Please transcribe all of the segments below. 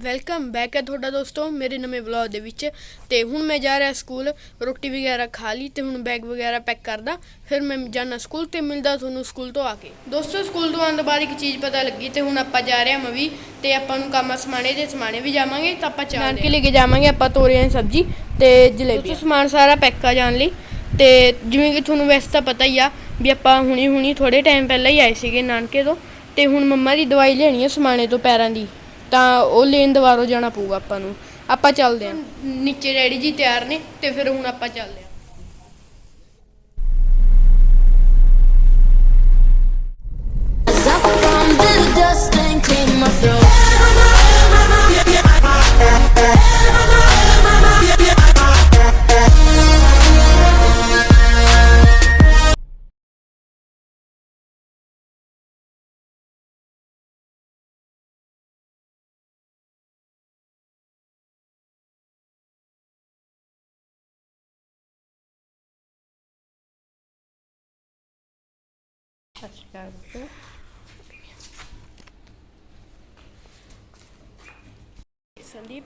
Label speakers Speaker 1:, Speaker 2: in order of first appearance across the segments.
Speaker 1: Welcome back ਹੈ ਤੁਹਾਡਾ ਦੋਸਤੋ ਮੇਰੇ ਨਵੇਂ ਵਲੌਗ ਦੇ ਵਿੱਚ। ਤੇ ਹੁਣ ਮੈਂ ਜਾ ਰਿਹਾ ਸਕੂਲ ਰੋਟੀ ਵਗੈਰਾ ਖਾ ਲਈ ਤੇ ਹੁਣ ਬੈਗ ਵਗੈਰਾ ਪੈਕ ਕਰਦਾ ਫਿਰ ਮੈਂ ਜਾਣਾ ਸਕੂਲ ਤੇ ਮਿਲਦਾ ਤੁਹਾਨੂੰ ਸਕੂਲ ਤੋਂ ਆ ਕੇ। ਦੋਸਤੋ ਸਕੂਲ ਤੋਂ ਆਉਣ ਤੋਂ ਬਾਅਦ ਇੱਕ ਚੀਜ਼ ਪਤਾ ਲੱਗੀ ਤੇ ਹੁਣ ਆਪਾਂ ਜਾ ਰਹੇ ਹਾਂ ਮਵੀ ਤੇ ਆਪਾਂ ਨੂੰ ਕੰਮ ਸਮਾਣੇ ਦੇ ਸਮਾਣੇ ਵੀ ਜਾਵਾਂਗੇ ਤਾਂ ਆਪਾਂ ਚਾਹ ਕੇ ਲੈ ਕੇ ਜਾਵਾਂਗੇ ਆਪਾਂ ਤੋਰੀਆਂ ਦੀ ਸਬਜ਼ੀ ਤੇ ਜਲੇਬੀ ਸਮਾਨ ਸਾਰਾ ਪੈਕ ਆ ਜਾਣ ਲਈ ਤੇ ਜਿਵੇਂ ਕਿ ਤੁਹਾਨੂੰ ਵੈਸੇ ਤਾਂ ਪਤਾ ਹੀ ਆ ਵੀ ਆਪਾਂ ਹੁਣੀ ਹੁਣੀ ਥੋੜੇ ਟਾਈਮ ਪਹਿਲਾਂ ਹੀ ਆਏ ਸੀਗੇ ਨਾਨਕੇ ਤੋਂ ਤੇ ਹੁਣ ਮੰਮਾ ਦੀ ਦਵਾਈ ਲੈਣੀ ਹੈ ਸਮਾਣੇ ਤੋਂ ਪੈਰਾਂ ਦੀ। ਤਾਂ ਉਹ ਲੇਨ ਦੁਬਾਰੋਂ ਜਾਣਾ ਪਊਗਾ ਆਪਾਂ ਨੂੰ। ਆਪਾਂ ਚੱਲਦੇ ਆਂ ਨੀਚੇ ਡੈਡੀ ਜੀ ਤਿਆਰ ਨੇ ਤੇ ਫਿਰ ਹੁਣ ਆਪਾਂ ਚੱਲਦੇ ਆਂ ਸੰਦੀਪ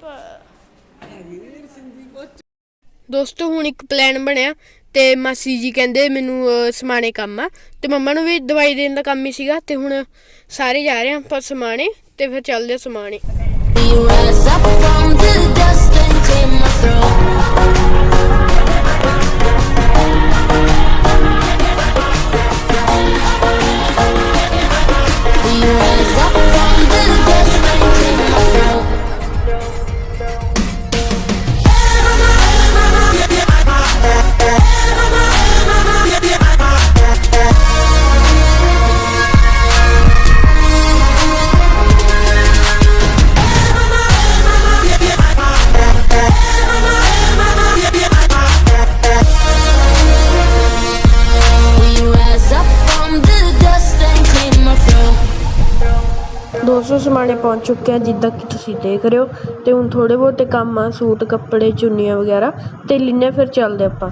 Speaker 1: ਦੋਸਤੋ ਹੁਣ ਇੱਕ ਪਲਾਨ ਬਣਿਆ ਤੇ ਮਾਸੀ ਜੀ ਕਹਿੰਦੇ ਮੈਨੂੰ ਅਹ, ਸਮਾਣੇ ਕੰਮ ਆ। ਤੇ ਮੰਮਾ ਨੂੰ ਵੀ ਦਵਾਈ ਦੇਣ ਦਾ ਕੰਮ ਹੀ ਸੀਗਾ ਤੇ ਹੁਣ ਸਾਰੇ ਜਾ ਰਹੇ ਆਂ ਆਪਾਂ ਸਮਾਣੇ ਤੇ ਫਿਰ ਚੱਲਦੇ ਆਂ ਸਮਾਣੇ।
Speaker 2: We rise up from the dust and clean my throat.
Speaker 1: ਦੋਸਤੋ ਸਮਾਣੇ ਪਹੁੰਚ ਚੁੱਕੇ ਆ ਜਿੱਦਾਂ ਕਿ ਤੁਸੀਂ ਦੇਖ ਰਹੇ ਹੋ। ਤੇ ਹੁਣ ਥੋੜੇ ਬਹੁਤੇ ਕੰਮ ਆ, ਸੂਟ, ਕੱਪੜੇ, ਚੁੰਨੀਆਂ ਵਗੈਰਾ ਤੇ ਲਿੰਨੇ ਫਿਰ ਚੱਲਦੇ ਆਪਾਂ।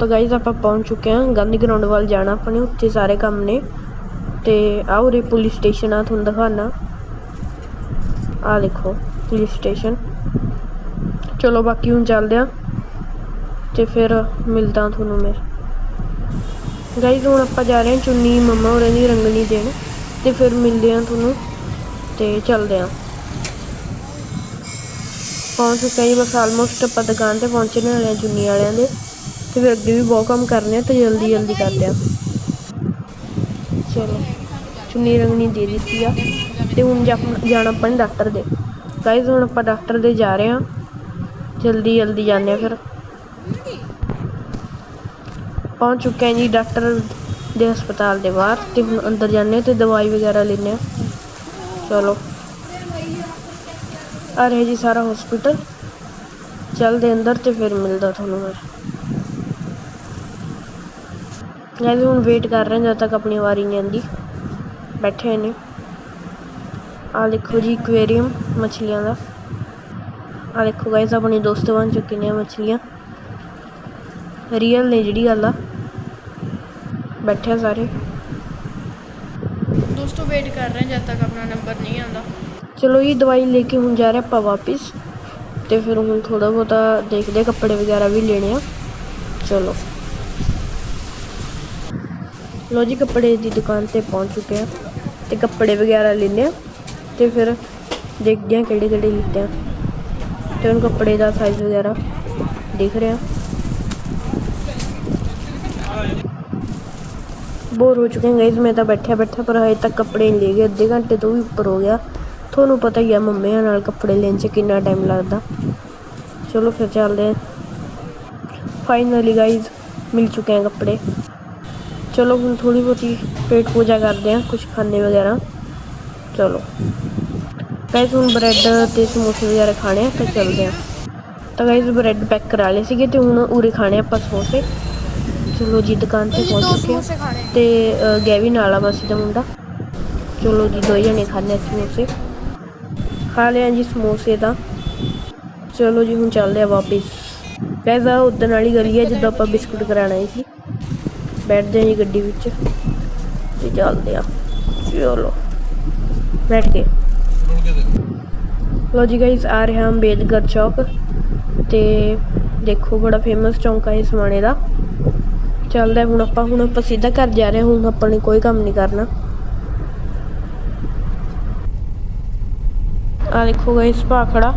Speaker 1: ਤਾਂ ਗਾਈਜ਼ ਆਪਾਂ ਪਹੁੰਚ ਚੁੱਕੇ ਹਾਂ, ਗਾਂਧੀ ਗਰਾਊਂਡ ਵੱਲ ਜਾਣਾ ਆਪਣੇ ਨੇ, ਉੱਥੇ ਸਾਰੇ ਕੰਮ ਨੇ। ਤੇ ਆਹ ਉਰੇ ਪੁਲਿਸ ਸਟੇਸ਼ਨ ਆ, ਤੁਹਾਨੂੰ ਦਿਖਾਣਾ ਆ ਦੇਖੋ ਪੁਲਿਸ ਸਟੇਸ਼ਨ ਚਲੋ ਬਾਕੀ ਹੁਣ ਚੱਲਦੇ ਆ ਤੇ ਫਿਰ ਮਿਲਦਾ ਤੁਹਾਨੂੰ ਮੈਂ। ਗਾਈਜ਼ ਹੁਣ ਆਪਾਂ ਜਾ ਰਹੇ ਹਾਂ ਚੁੰਨੀ ਮੰਮਾ ਹੋਰਾਂ ਦੀ ਰੰਗਣੀ ਦੇਣ, ਤੇ ਫਿਰ ਮਿਲਦੇ ਹਾਂ ਤੁਹਾਨੂੰ। ਤੇ ਚੱਲਦੇ ਹਾਂ। ਪਹੁੰਚ ਚੁੱਕੇ ਜੀ, ਬਸ ਆਲਮੋਸਟ ਆਪਾਂ ਦੁਕਾਨ ਤੇ ਪਹੁੰਚਣ ਵਾਲੇ ਹਾਂ ਚੁੰਨੀ ਵਾਲਿਆਂ ਦੇ। ਤੇ ਫਿਰ ਅੱਗੇ ਵੀ ਬਹੁਤ ਕੰਮ ਕਰਨੇ ਆ ਤੇ ਜਲਦੀ ਜਲਦੀ ਕਰਦੇ ਆ ਚਲੋ, ਚੁੰਨੀ ਰੰਗਣੀ ਦੇ ਦਿੱਤੀ ਆ। ਤੇ ਹੁਣ ਜਾ- ਜਾਣਾ ਆਪਾਂ ਨੇ ਡਾਕਟਰ ਦੇ। ਗਾਈਜ਼ ਹੁਣ ਆਪਾਂ ਡਾਕਟਰ ਦੇ ਜਾ ਰਹੇ ਹਾਂ। ਜਲਦੀ ਜਲਦੀ ਜਾਂਦੇ ਆ ਫਿਰ। ਪਹੁੰਚ ਚੁੱਕੇ ਹਾਂ ਜੀ ਡਾਕਟਰ ਦੇ ਹਸਪਤਾਲ ਦੇ ਬਾਹਰ ਤੇ ਹੁਣ ਅੰਦਰ ਜਾਂਦੇ ਹਾਂ ਤੇ ਦਵਾਈ ਵਗੈਰਾ ਲੈਂਦੇ ਹਾਂ। ਚਲੋ। ਆ ਰਿਹਾ ਜੀ ਸਾਰਾ ਹਸਪੀਟਲ ਚੱਲਦੇ ਅੰਦਰ ਤੇ ਫਿਰ ਮਿਲਦਾ ਤੁਹਾਨੂੰ ਮੈਂ ਗਾਇਜ਼ ਹੁਣ ਵੇਟ ਕਰ ਰਹੇ ਹਾਂ ਜਦ ਤੱਕ ਆਪਣੀ ਵਾਰੀ ਨਹੀਂ ਆਉਂਦੀ ਬੈਠੇ ਨੇ। ਆ ਦੇਖੋ ਜੀ ਐਕਵੇਰੀਅਮ ਮੱਛਲੀਆਂ ਦਾ। ਆ ਦੇਖੋ ਗਾਇਜ਼ ਆਪਣੇ ਦੋਸਤ ਬਣ ਚੁੱਕੇ ਨੇ ਮੱਛਲੀਆਂ। ਰੀਅਲ ਨੇ ਜਿਹੜੀ ਗੱਲ ਆ। ਬੈਠੇ ਆ ਸਾਰੇ। ਵੇਟ ਕਰ ਰਹੇ ਜਦ ਤੱਕ ਆਪਣਾ ਨੰਬਰ ਨਹੀਂ ਆਉਂਦਾ। ਚਲੋ ਇਹ ਦਵਾਈ ਲੈ ਕੇ ਹੁਣ ਜਾ ਰਹੇ ਆਪਾਂ ਵਾਪਿਸ। ਤੇ ਫਿਰ ਹੁਣ ਥੋੜਾ ਬਹੁਤਾ ਦੇਖਦੇ ਕੱਪੜੇ ਵਗੈਰਾ ਵੀ ਲੈਣੇ ਆ। ਚਲੋ। ਲੋ ਜੀ, ਕੱਪੜੇ ਦੀ ਦੁਕਾਨ ਤੇ ਪਹੁੰਚ ਚੁੱਕੇ ਆ ਤੇ ਕੱਪੜੇ ਵਗੈਰਾ ਲੈਣੇ ਆ ਤੇ ਫਿਰ ਦੇਖਦੇ ਆ ਕਿਹੜੇ ਕਿਹੜੇ ਲਿੱਤੇ ਆ। ਤੇ ਹੁਣ ਕੱਪੜੇ ਦਾ ਸਾਈਜ਼ ਵਗੈਰਾ ਦੇਖ ਰਿਹਾ ਬੋਰ ਹੋ ਚੁੱਕੇ ਹਾਂ ਗਾਇਜ਼ ਮੈਂ ਤਾਂ ਬੈਠਿਆ ਬੈਠਾ ਪਰ ਹਜੇ ਤੱਕ ਕੱਪੜੇ ਨਹੀਂ ਲੈ ਗਏ, ਅੱਧੇ ਘੰਟੇ ਤੋਂ ਵੀ ਉੱਪਰ ਹੋ ਗਿਆ। ਤੁਹਾਨੂੰ ਪਤਾ ਹੀ ਆ ਮੰਮੀਆਂ ਨਾਲ ਕੱਪੜੇ ਲੈਣ 'ਚ ਕਿੰਨਾ ਟਾਈਮ ਲੱਗਦਾ। ਚਲੋ ਫਿਰ ਚੱਲਦੇ ਹਾਂ ਫਾਈਨਲੀ ਗਾਇਜ਼ ਮਿਲ ਚੁੱਕੇ हैं ਕੱਪੜੇ। ਚਲੋ ਹੁਣ ਥੋੜੀ ਬਹੁਤੀ ਪੇਟ ਪੂਜਾ ਕਰਦੇ ਹਾਂ ਕੁਝ ਖਾਣੇ ਵਗੈਰਾ। ਚਲੋ। ਗਾਇਜ਼ ਹੁਣ ਬ੍ਰੈਡ ਤੇ ਸਮੋਸੇ ਵਗੈਰਾ ਖਾਣੇ ਆ, ਤਾਂ ਚੱਲਦੇ ਹਾਂ ਤਾਂ ਗਾਇਜ਼ ਬ੍ਰੈਡ ਪੈਕ ਕਰਾ ਲਏ ਸੀਗੇ ਤੇ ਹੁਣ ਉਰੇ ਖਾਣੇ ਆਪਾਂ ਸਮੋਸੇ। ਚਲੋ ਜੀ ਦੁਕਾਨ ਤੇ ਪਹੁੰਚ ਚੁੱਕੇ ਹਾਂ। ਤੇ ਅ, ਗੈਵੀ ਨਾਲ ਆ ਮਾਸੀ ਦਾ ਮੁੰਡਾ। ਚਲੋ ਜੀ ਦੋ ਜਣੇ ਖਾਣੇ ਆ ਸਮੋਸੇ। ਖਾ ਲਿਆ ਜੀ ਸਮੋਸੇ ਤਾਂ। ਚਲੋ ਜੀ ਹੁਣ ਚੱਲਦੇ ਆ ਵਾਪਿਸ। ਪੈਸਾ ਉਦਣ ਵਾਲੀ ਗਲੀ ਹੈ ਜਦੋਂ ਆਪਾਂ ਬਿਸਕੁਟ ਕਰਾਣਾ ਸੀ। ਬੈਠਦੇ ਹਾਂ ਜੀ ਗੱਡੀ ਵਿੱਚ ਤੇ ਚੱਲਦੇ ਆ ਚਲੋ ਬੈਠ ਕੇ। ਲੋ ਜੀ ਗਾਇਸ ਆ ਰਿਹਾ ਅੰਬੇਦਕਰ ਚੌਕ। ਤੇ ਦੇਖੋ ਬੜਾ ਫੇਮਸ ਚੌਂਕ ਹੈ ਇਸ ਸਮਾਣੇ ਦਾ। ਚੱਲਦਾ ਹੁਣ ਆਪਾਂ ਹੁਣ ਆਪਾਂ ਸਿੱਧਾ ਘਰ ਜਾ ਰਹੇ ਹਾਂ, ਹੁਣ ਆਪਾਂ ਨੇ ਕੋਈ ਕੰਮ ਨਹੀਂ ਕਰਨਾ। ਆ ਦੇਖੋ ਗਾਇਸ ਭਾਖੜਾ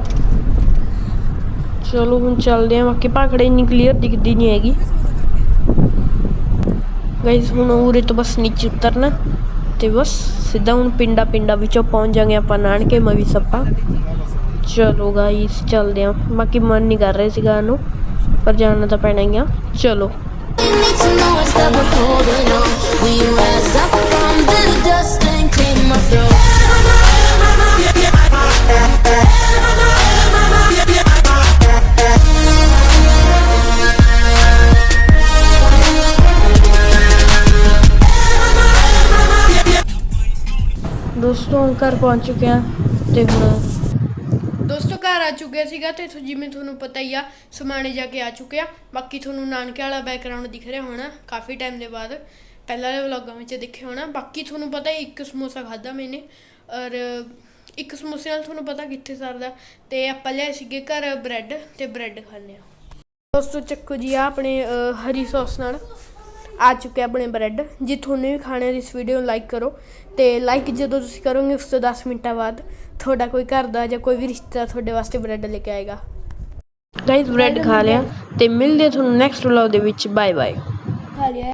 Speaker 1: ਚਲੋ ਹੁਣ ਚੱਲਦੇ ਹਾਂ, ਬਾਕੀ ਭਾਖੜੇ ਇੰਨੀ ਕਲੀਅਰ ਦਿਖਦੀ ਨਹੀਂ ਹੈਗੀ। ਗਾਇਸ, ਹੁਣ ਉਰੇ ਤੋਂ ਬਸ ਨੀਚੇ ਉਤਰਨਾ ਤੇ ਬਸ ਸਿੱਧਾ ਹੁਣ ਪਿੰਡਾ ਪਿੰਡਾ ਵਿੱਚੋਂ ਪਹੁੰਚ ਜਾਗੇ ਆਪਾਂ, ਨਾਨਕੇ ਮਵੀ ਸੱਪਾ। ਚਲੋ ਗਾਇਸ, ਚੱਲਦੇ ਹਾਂ। ਬਾਕੀ ਮਨ ਨਹੀਂ ਕਰ ਰਿਹਾ ਸੀਗਾ ਨੂੰ ਪਰ ਜਾਣਾ ਤਾਂ ਪੈਣਾ ਹੀ ਆ। ਚਲੋ।
Speaker 2: दोस्तों घर पहुंच चुके
Speaker 1: हैं देखना ਘਰ ਆ ਚੁੱਕਿਆ ਸੀਗਾ ਤੇ ਤੁ- ਜਿਵੇਂ ਤੁਹਾਨੂੰ ਪਤਾ ਹੀ ਆ ਸਮਾਣੇ ਜਾ ਕੇ ਆ ਚੁੱਕਿਆ। ਬਾਕੀ ਤੁਹਾਨੂੰ ਨਾਨਕੇ ਵਾਲਾ ਬੈਕਗ੍ਰਾਉਂਡ ਦਿਖ ਰਿਹਾ ਹੋਣਾ ਕਾਫੀ ਟਾਈਮ ਦੇ ਬਾਅਦ। ਪਹਿਲਾਂ ਵਾਲੇ ਵਲੌਗਾਂ ਵਿੱਚ ਦੇਖਿਆ ਹੋਣਾ। ਬਾਕੀ ਤੁਹਾਨੂੰ ਪਤਾ ਹੀ ਇੱਕ ਸਮੋਸਾ ਖਾਦਾ ਮੈਨੇ। ਔਰ ਇੱਕ ਸਮੋਸੇ ਨਾਲ ਤੁਹਾਨੂੰ ਪਤਾ ਕਿੱਥੇ ਸਰਦਾ। ਤੇ ਆਪਾਂ ਲਿਆਏ ਸੀਗੇ ਘਰ ਬ੍ਰੈਡ ਤੇ ਬ੍ਰੈਡ ਖਾਂਦੇ ਆ ਦੋਸਤੋ ਚੱਕੋ ਜੀ ਆ ਆਪਣੇ ਅ, ਹਰੀ ਸੌਸ ਨਾਲ। ਆ ਚੁੱਕਿਆ ਆਪਣੇ ਬ੍ਰੈਡ। ਜੇ ਤੁਹਾਨੂੰ ਵੀ ਖਾਣੇ ਇਸ ਵੀਡੀਓ ਨੂੰ ਲਾਈਕ ਕਰੋ ਤੇ ਲਾਈਕ ਜਦੋਂ ਤੁਸੀਂ ਕਰੋਗੇ, ਉਸ ਤੋਂ 10 ਮਿੰਟਾਂ ਬਾਅਦ ਤੁਹਾਡਾ ਕੋਈ ਘਰ ਦਾ ਜਾਂ ਕੋਈ ਵੀ ਰਿਸ਼ਤੇਦਾਰ ਤੁਹਾਡੇ ਵਾਸਤੇ ਬ੍ਰੈਡ ਲੈ ਕੇ ਆਏਗਾ। ਗਾਇਸ ਬ੍ਰੈਡ ਖਾ ਲਿਆ ਤੇ ਮਿਲਦੇ ਹਾਂ ਤੁਹਾਨੂੰ ਨੈਕਸਟ ਵਲੌਗ ਦੇ ਵਿੱਚ। ਬਾਏ ਬਾਏ
Speaker 2: ਖਾ ਲਿਆ।